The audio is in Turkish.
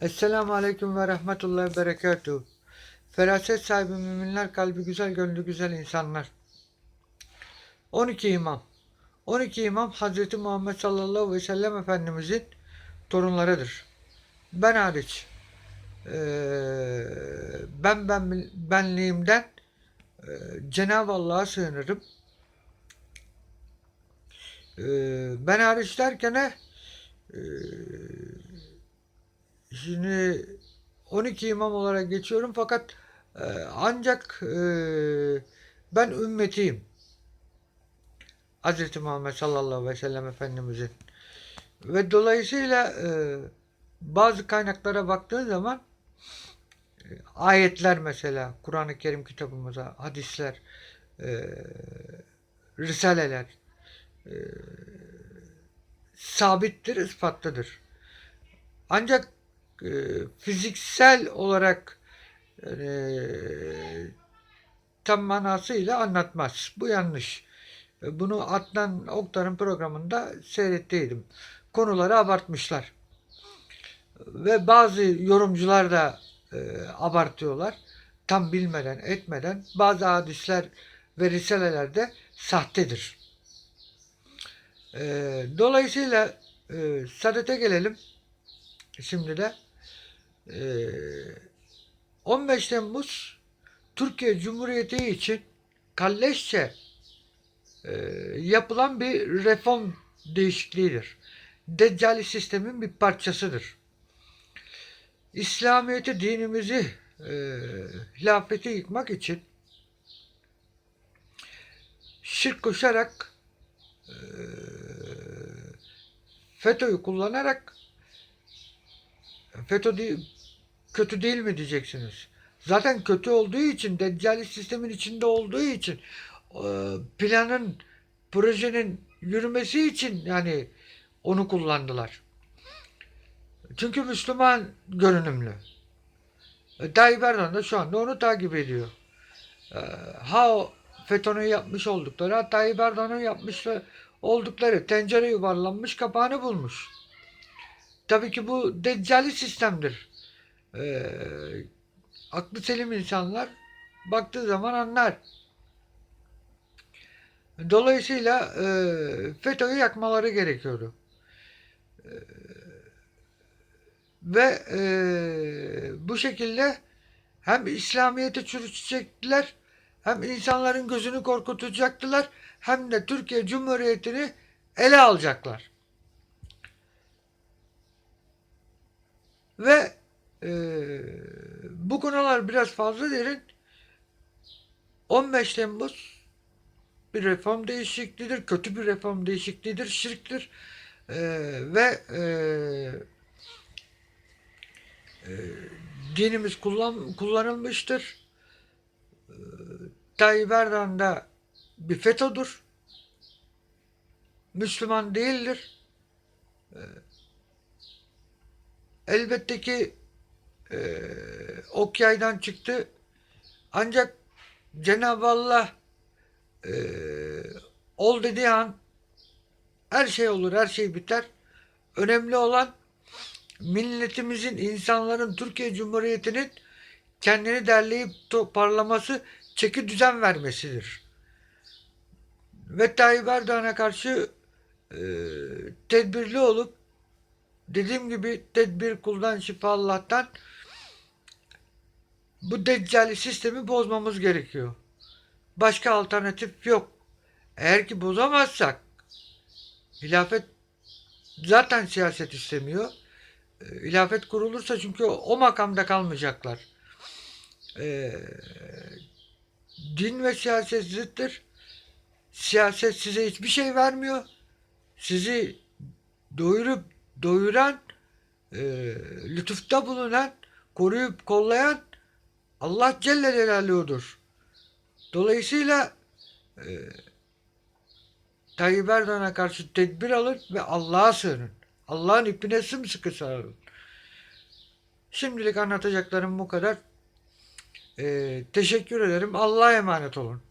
Esselamu Aleyküm ve Rahmetullahi ve Berekatuhu. Feraset sahibi müminler, kalbi güzel, gönlü güzel insanlar. 12 imam. 12 imam Hazreti Muhammed sallallahu aleyhi ve sellem Efendimizin torunlarıdır. Ben hariç. Ben ben benliğimden eee, Cenab-ı Allah'a sığınırım. Ben hariç derken eee Şimdi 12 imam olarak geçiyorum fakat e, ancak e, ben ümmetiyim. Hz. Muhammed sallallahu aleyhi ve sellem Efendimizin. Ve dolayısıyla e, bazı kaynaklara baktığın zaman ayetler mesela Kur'an-ı Kerim kitabımıza, hadisler, e, risaleler sabittir, ispatlıdır. Ancak e, fiziksel olarak e, tam manasıyla anlatmaz. Bu yanlış. Bunu Adnan Oktar'ın programında seyrettiydim. Konuları abartmışlar. Ve bazı yorumcular da e, abartıyorlar. Tam bilmeden, etmeden bazı hadisler ve risalelerde sahtedir. E, dolayısıyla e, sadete gelelim. Şimdi de ee, 15 Temmuz Türkiye Cumhuriyeti için kalleşçe e, yapılan bir reform değişikliğidir. Deccali sistemin bir parçasıdır. İslamiyet'i, dinimizi, e, hilafeti yıkmak için şirk koşarak e, FETÖ'yü kullanarak FETÖ değil, kötü değil mi diyeceksiniz. Zaten kötü olduğu için, deccali sistemin içinde olduğu için e, planın, projenin yürümesi için yani onu kullandılar. Çünkü Müslüman görünümlü. E, Tayyip Erdoğan da şu anda onu takip ediyor. E, Ha FETÖ'nün yapmış oldukları, ha Tayyip Erdoğan'ın yapmış oldukları tencere yuvarlanmış kapağını bulmuş. Tabii ki bu deccali sistemdir. Ee, aklı selim insanlar baktığı zaman anlar. Dolayısıyla e, FETÖ'yü yakmaları gerekiyordu. E, ve e, bu şekilde hem İslamiyet'i çürütecektiler, hem insanların gözünü korkutacaktılar, hem de Türkiye Cumhuriyeti'ni ele alacaklar. Ve e, bu konular biraz fazla derin. 15 Temmuz bir reform değişikliğidir. Kötü bir reform değişikliğidir. Şirktir. E, ve e, e, dinimiz kullan, kullanılmıştır. E, Tayyip Erdoğan da bir FETÖ'dür. Müslüman değildir. E, elbette ki e, ok yaydan çıktı. Ancak Cenab-ı Allah e, ol dediği an her şey olur, her şey biter. Önemli olan milletimizin, insanların, Türkiye Cumhuriyeti'nin kendini derleyip toparlaması, çeki düzen vermesidir. Ve Tayyip Erdoğan'a karşı e, tedbirli olup dediğim gibi tedbir kuldan şifa Allah'tan bu deccali sistemi bozmamız gerekiyor. Başka alternatif yok. Eğer ki bozamazsak hilafet zaten siyaset istemiyor. E, hilafet kurulursa çünkü o makamda kalmayacaklar. E, din ve siyaset zıttır. Siyaset size hiçbir şey vermiyor. Sizi doyurup doyuran, e, lütufta bulunan, koruyup kollayan Allah Celle Celaluhu'dur. Dolayısıyla e, Tayyip Erdoğan'a karşı tedbir alın ve Allah'a sığının. Allah'ın ipine sımsıkı sarılın. Şimdilik anlatacaklarım bu kadar. E, teşekkür ederim. Allah'a emanet olun.